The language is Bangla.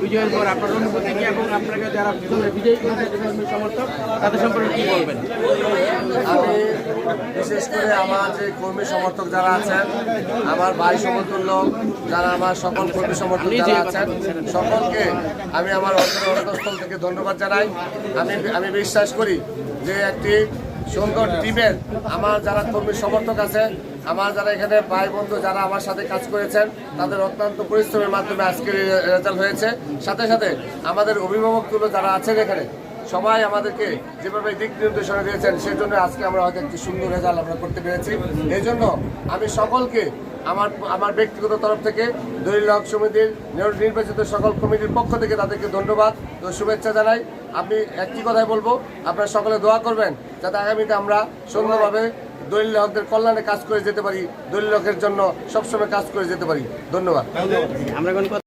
বিজয়ের পর আপনার অনুভূতি এবং আপনাকে যারা বিজয়ী সমর্থক তাদের সম্পর্কে কি বলবেন বিশেষ করে আমার যে কর্মী সমর্থক যারা আছেন আমার ভাই সমতুল্য যারা আমার সকল কর্মী সমর্থক যারা আছেন সকলকে আমি আমার অন্তঃস্থল থেকে ধন্যবাদ জানাই। আমি আমি বিশ্বাস করি যে একটি সুন্দর টিমের আমার যারা কর্মী সমর্থক আছে আমার যারা এখানে ভাই বন্ধু যারা আমার সাথে কাজ করেছেন তাদের অত্যন্ত পরিশ্রমের মাধ্যমে আজকের রেজাল্ট হয়েছে। সাথে সাথে আমাদের অভিভাবকগুলো যারা আছেন এখানে সবাই আমাদেরকে যেভাবে দিক নির্দেশনা দিয়েছেন সেই জন্য আজকে আমরা হয়তো একটি সুন্দর রেজাল্ট আমরা করতে পেরেছি। এই জন্য আমি সকলকে, আমার আমার ব্যক্তিগত তরফ থেকে, দলিল হক সমিতির নির্বাচিত সকল কমিটির পক্ষ থেকে তাদেরকে ধন্যবাদ ও শুভেচ্ছা জানাই। আমি একটি কথাই বলব, আপনারা সকলে দোয়া করবেন, যাতে আগামীতে আমরা সুন্দরভাবে দলিল হকদের কল্যাণে কাজ করে যেতে পারি, দলিল হকের জন্য সবসময় কাজ করে যেতে পারি। ধন্যবাদ।